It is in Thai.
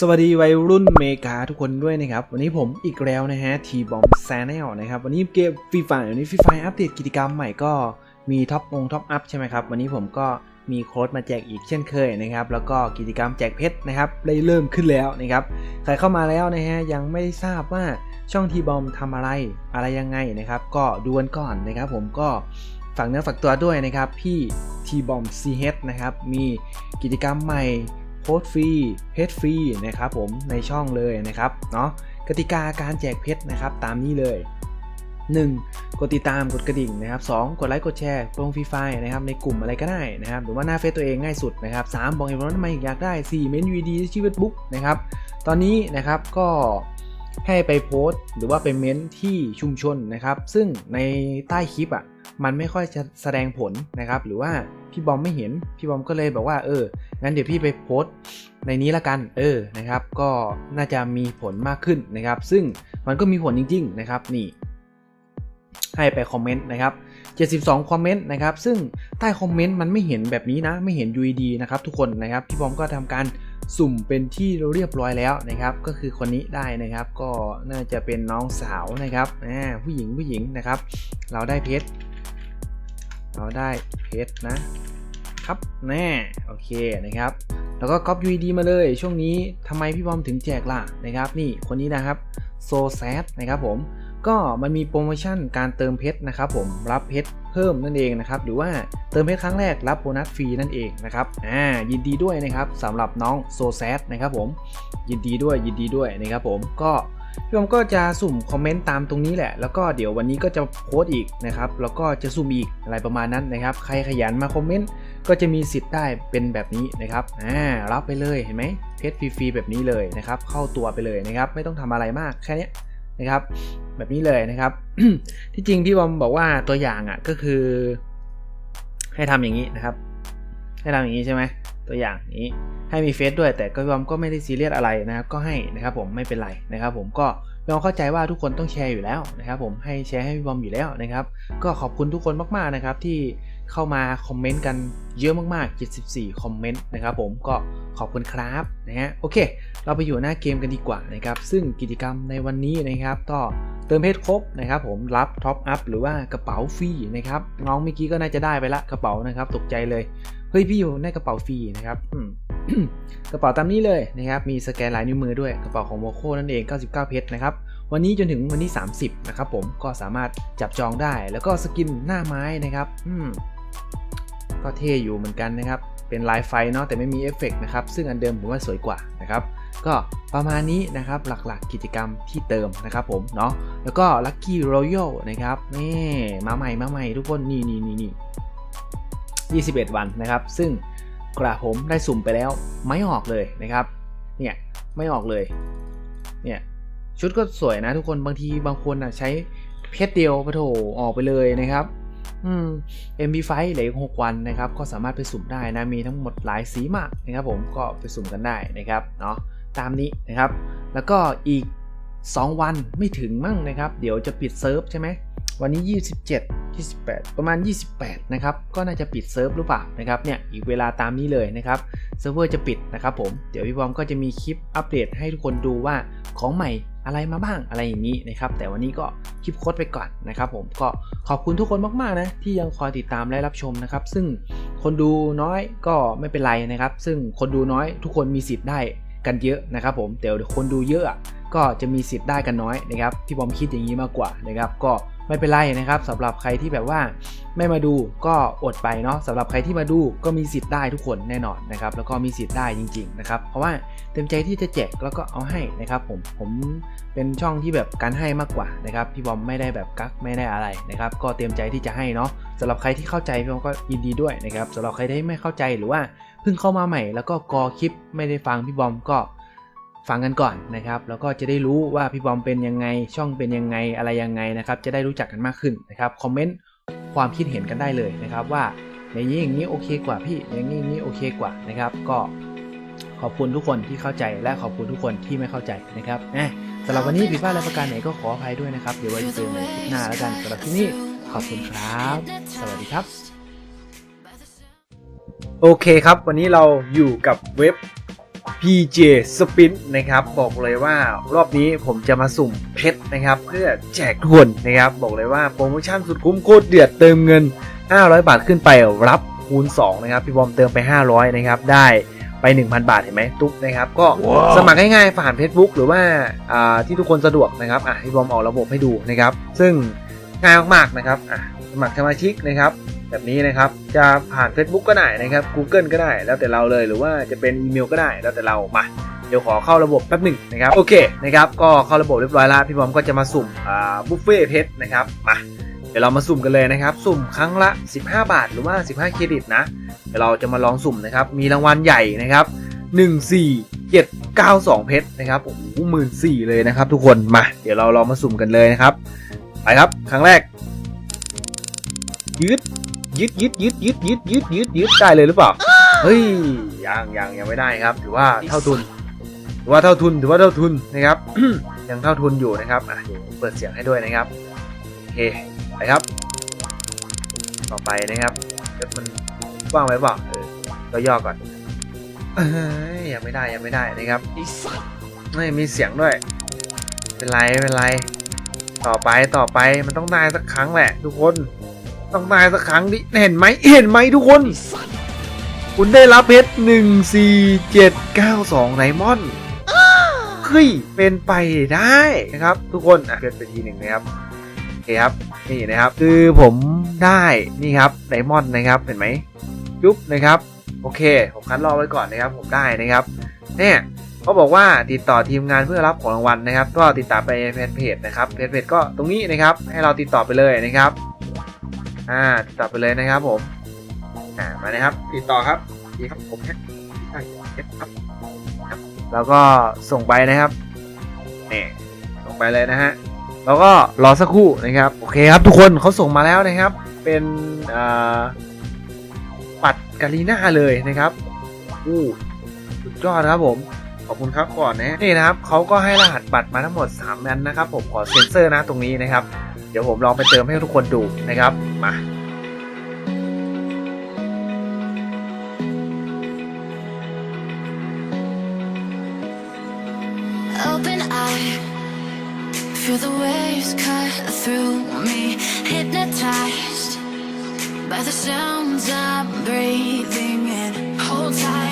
สวัสดีวัยรุ่นเมกาทุกคนด้วยนะครับ วันนี้ผมอีกแล้วนะฮะทีบอมแซนแนลนะครับ วันนี้เกมฟรีไฟวันนี้ฟรีไฟอัปเดตกิจกรรมใหม่ก็มีท็อปองท็อปอัพใช่ไหมครับ วันนี้ผมก็มีโค้ดมาแจกอีกเช่นเคยนะครับ แล้วก็กิจกรรมแจกเพชรนะครับ ได้เริ่มขึ้นแล้วนะครับ ใครเข้ามาแล้วนะฮะยังไม่ทราบว่าช่องทีบอมทำอะไรอะไรยังไงนะครับ ก็ดูกันก่อนนะครับผมก็ฝากเนื้อฝากตัวด้วยนะครับพี่ทีบอมซีเฮดนะครับมีกิจกรรมใหม่ โค้ดฟรีเพชรฟรีนะครับผมในช่องเลยนะครับเนาะกติกาการแจกเพชรนะครับตามนี้เลย 1. กดติดตามกดกระดิ่งนะครับ 2. กดไลค์กดแชร์ลงฟรีไฟนะครับในกลุ่มอะไรก็ได้นะครับหรือว่าหน้าเฟซตัวเองง่ายสุดนะครับ 3. บอกเหตุผลทำไมอยากได้ 4. เมนยูดีชีวิตบุ๊กนะครับตอนนี้นะครับก็ให้ไปโพสต์ หรือว่าไปเม้นที่ชุมชนนะครับ ซึ่งในใต้คลิปอะ มันไม่ค่อยจะแสดงผลนะครับ หรือว่าพี่บอมไม่เห็น พี่บอมก็เลยบอกว่าเออ งั้นเดี๋ยวพี่ไปโพสต์ในนี้ละกัน เออ นะครับ ก็น่าจะมีผลมากขึ้นนะครับ ซึ่งมันก็มีผลจริง ๆ นะครับ นี่ ให้ไปคอมเมนต์นะครับ72 คอมเมนต์นะครับ ซึ่งใต้คอมเมนต์มันไม่เห็นแบบนี้นะ ไม่เห็น UED นะครับทุกคนนะครับ พี่บอมก็ทำการสุ่มเป็นที่เรียบร้อยแล้วนะครับ ก็คือคนนี้ได้นะครับ ก็น่าจะเป็นน้องสาวนะครับผู้หญิงผู้หญิงนะครับ เราได้เพชร เราได้เพชรนะครับแน่โอเคนะครับ แล้วก็ก๊อป UED มาเลยช่วงนี้ทำไมพี่บอมถึงแจกล่ะนะครับ นี่คนนี้นะครับโซแซดนะครับผมก็มันมีโปรโมชั่นการเติมเพชรนะครับผมรับเพชรเพิ่มนั่นเองนะครับหรือว่าเติมเพชรครั้งแรกรับโบนัสฟรีนั่นเองนะครับอ่ายินดีด้วยนะครับสำหรับน้องโซแซดนะครับผมยินดีด้วยยินดีด้วยนะครับผมก็ พี่ผมก็จะสุ่มคอมเมนต์ตามตรงนี้แหละ แล้วก็เดี๋ยววันนี้ก็จะโพสต์อีกนะครับ แล้วก็จะสุ่มอีกอะไรประมาณนั้นนะครับ ใครขยันมาคอมเมนต์ก็จะมีสิทธิ์ได้เป็นแบบนี้นะครับ อ่า รับไปเลยเห็นไหมเพชรฟรีๆแบบนี้เลยนะครับ เข้าตัวไปเลยนะครับ ไม่ต้องทำอะไรมากแค่นี้นะครับ แบบนี้เลยนะครับ ที่จริงพี่บอมบอกว่าตัวอย่างอะก็คือ ให้ทำอย่างนี้นะครับ ให้ทำอย่างนี้ใช่ไหม ตัวอย่างนี้ให้มีเฟซด้วยแต่ก็พี่บอมก็ไม่ได้ซีเรียสอะไรนะครับก็ให้นะครับผมไม่เป็นไรนะครับ ผมก็พี่บอมเข้าใจว่าทุกคนต้องแชร์อยู่แล้วนะครับผมให้แชร์ให้บอมอยู่แล้วนะครับ ก็ขอบคุณทุกคนมากๆนะครับที่เข้ามาคอมเมนต์กันเยอะมากๆ 74 คอมเมนต์นะครับผมก็ขอบคุณครับนะฮะโอเค เราไปอยู่หน้าเกมกันดีกว่านะครับซึ่งกิจกรรมในวันนี้นะครับก็เติมเพชรครบนะครับผมรับท็อปอัพหรือว่ากระเป๋าฟรีนะครับน้องเมื่อกี้ก็น่าจะได้ไปละกระเป๋านะครับตกใจเลย ฮ้ยพี่อยู่ในกระเป๋าฟรีนะครับกระเป๋าตามนี้เลยนะครับ มีสแกนลายนิ้วมือด้วยกระเป๋าของโมโคนั่นเอง 99 เพชรนะครับ วันนี้จนถึงวันที่ 30 นะครับผมก็สามารถจับจองได้ แล้วก็สกินหน้าไม้นะครับอืมก็เท่อยู่เหมือนกันนะครับ เป็นลายไฟเนาะแต่ไม่มีเอฟเฟกต์นะครับ ซึ่งอันเดิมผมว่าสวยกว่านะครับ ก็ประมาณนี้นะครับหลักๆกิจกรรมที่เติมนะครับผมเนาะแล้วก็ Lucky Royal นะครับนี่มาใหม่มาใหม่ทุกคนนี่นี่นี่นี่ 21 วันนะครับ ซึ่งกระผมได้สุ่มไปแล้วไม่ออกเลยนะครับ เนี่ยไม่ออกเลย เนี่ยชุดก็สวยนะทุกคนบางทีบางคนอะใช้เพชรเดียวปะโถออกไปเลยนะครับอืม MP5 เหลืออีก6วันนะครับ ก็สามารถไปสุ่มได้นะ มีทั้งหมดหลายสีมากนะครับ ผมก็ไปสุ่มกันได้นะครับเนาะตามนี้นะครับ แล้วก็อีก 2 วันไม่ถึงมั่งนะครับ เดี๋ยวจะปิดเซิร์ฟใช่ไหมวันนี้ 27 28 ประมาณ 28 นะครับ ก็น่าจะปิดเซิร์ฟหรือเปล่านะครับ เนี่ย อีกเวลาตามนี้เลยนะครับ เซิร์ฟเวอร์จะปิดนะครับผม เดี๋ยวพี่บอมก็จะมีคลิปอัปเดตให้ทุกคนดูว่าของใหม่อะไรมาบ้างอะไรอย่างนี้นะครับ แต่วันนี้ก็คลิปโค้ดไปก่อนนะครับผม ก็ขอบคุณทุกคนมากๆนะที่ยังคอยติดตามและรับชมนะครับ ซึ่งคนดูน้อยก็ไม่เป็นไรนะครับ ซึ่งคนดูน้อยทุกคนมีสิทธิ์ได้กันเยอะนะครับผมแต่คนดูเยอะก็จะมีสิทธิ์ได้กันน้อยนะครับ ที่ผมคิดอย่างนี้มากกว่านะครับ ก็ ไม่เป็นไรนะครับสำหรับใครที่แบบว่าไม่มาดูก็อดไปเนาะสำหรับใครที่มาดูก็มีสิทธิ์ได้ทุกคนแน่นอนนะครับแล้วก็มีสิทธิ์ได้จริงๆนะครับเพราะว่าเต็มใจที่จะแจกแล้วก็เอาให้นะครับผมผมเป็นช่องที่แบบการให้มากกว่านะครับพี่บอมไม่ได้แบบกักไม่ได้อะไรนะครับก็เต็มใจที่จะให้เนาะสำหรับใครที่เข้าใจพี่บอมก็ยินดีด้วยนะครับสำหรับใครที่ไม่เข้าใจหรือว่าเพิ่งเข้ามาใหม่ แล้วก็กอคลิปไม่ได้ฟังพี่บอมก็ ฟังกันก่อนนะครับ แล้วก็จะได้รู้ว่าพี่บอมเป็นยังไง ช่องเป็นยังไงอะไรยังไงนะครับ จะได้รู้จักกันมากขึ้นนะครับ คอมเมนต์ความคิดเห็นกันได้เลยนะครับ ว่าอย่างนี้อย่างนี้โอเคกว่าพี่อย่างนี้อย่างนี้โอเคกว่านะครับ ก็ขอบคุณทุกคนที่เข้าใจและขอบคุณทุกคนที่ไม่เข้าใจนะครับนะสำหรับวันนี้ผิดพลาดอะประการไหนก็ขออภัยด้วยนะครับ เดี๋ยวไว้เจอกันใหม่คลิปหน้าแล้วกันสำหรับที่นี่ขอบคุณครับ สวัสดีครับ โอเคครับ วันนี้เราอยู่กับเว็บ PJ Spin นะครับ บอกเลยว่ารอบนี้ผมจะมาสุ่มเพชรนะครับ เพื่อแจกทุกคนนะครับ บอกเลยว่าโปรโมชั่นสุดคุ้มโคตรเดือดเติมเงิน 500 บาทขึ้นไปรับคูณ 2 นะครับ พี่บอมเติมไป 500 นะครับ ได้ไป 1,000 บาทเห็นไหมตุ๊กนะครับ ก็สมัครง่ายๆผ่าน Facebook หรือว่าอ่าที่ทุกคนสะดวกนะครับอะพี่บอมออกระบบให้ดูนะครับ ซึ่งง่ายมากๆนะครับอะสมัครสมาชิกนะครับ แบบนี้นะครับ จะผ่าน Facebook ก็ได้นะครับ Google ก็ได้ แล้วแต่เราเลยหรือว่าจะเป็นอีเมลก็ได้แล้วแต่เรามาเดี๋ยวขอเข้าระบบแป๊บหนึ่งนะครับโอเคนะครับก็เข้าระบบเรียบร้อยแล้วพี่บอมก็จะมาสุ่มอ่าบุฟเฟ่เพชรนะครับมาเดี๋ยวเรามาสุ่มกันเลยนะครับ สุ่มครั้งละ 15 บาทหรือว่า 15 เครดิตนะเดี๋ยวเราจะมาลองสุ่มนะครับมีรางวัลใหญ่นะครับ1 4 7 9 2 เพชรนะครับโอ้โหหมื่นสี่เลยนะครับทุกคนมา เดี๋ยวเราลองมาสุ่มกันเลยนะครับไปครับครั้งแรกยืด ยึดยึดยึดยึดยึดยึดยึดยึดได้เลยหรือเปล่า เฮ้ยยังยังยังไม่ได้ครับ ถือว่าเท่าทุนถือว่าเท่าทุนถือว่าเท่าทุนนะครับ ยังเท่าทุนอยู่นะครับอะเดี๋ยวเปิดเสียงให้ด้วยนะครับโอเคไปครับ ต่อไปนะครับเดี๋ยวมันกว้างไว้เปล่าเออก็ย่อก่อนเอ้ยยังไม่ได้ยังไม่ได้นะครับไม่มีเสียงด้วย เป็นไรเป็นไร ต่อไปต่อไปมันต้องได้สักครั้งแหละ ทุกคน ต้องได้สักครั้งดิเห็นไหมเห็นไหมทุกคน คุณได้รับเพชรหนึ่งสี่เจ็ดเก้าสองไดมอนเฮ้ยเป็นไปได้นะครับ ทุกคนอะเกิดไปทีหนึ่งนะครับโอเคครับนี่นะครับ คือผมได้นี่ครับไดมอนด์นะครับเห็นไหมยุบนะครับ โอเค ผมคัดรอไว้ก่อนนะครับ ผมได้นะครับเนี่ยเขาบอกว่าติดต่อทีมงานเพื่อรับของรางวัลนะครับ ก็ติดต่อไปแฟนเพจนะครับเพจเพจก็ตรงนี้นะครับ ให้เราติดต่อไปเลยนะครับ อ่าติดต่อไปเลยนะครับผมอ่ามานะครับ ติดต่อครับดีครับผมแค่ครับครับแล้วก็ส่งไปนะครับนี่ส่งไปเลยนะฮะแล้วก็รอสักครู่นะครับโอเคครับทุกคนเขาส่งมาแล้วนะครับ เป็นอ่าปัดกาลีน่าเลยนะครับอู้สุดยอดครับผมขอบคุณครับก่อนนะนี่นะครับเขาก็ให้รหัสบัตรมาทั้งหมด3อันนะครับ ผมขอเซ็นเซอร์นะตรงนี้นะครับ ดี๋ยวผมลองไปเติมให้ทุกคนดูนะครับมา Open eye, feel the waves cut through me. Hypnotized by the sounds I'm breathing in. Hold tight.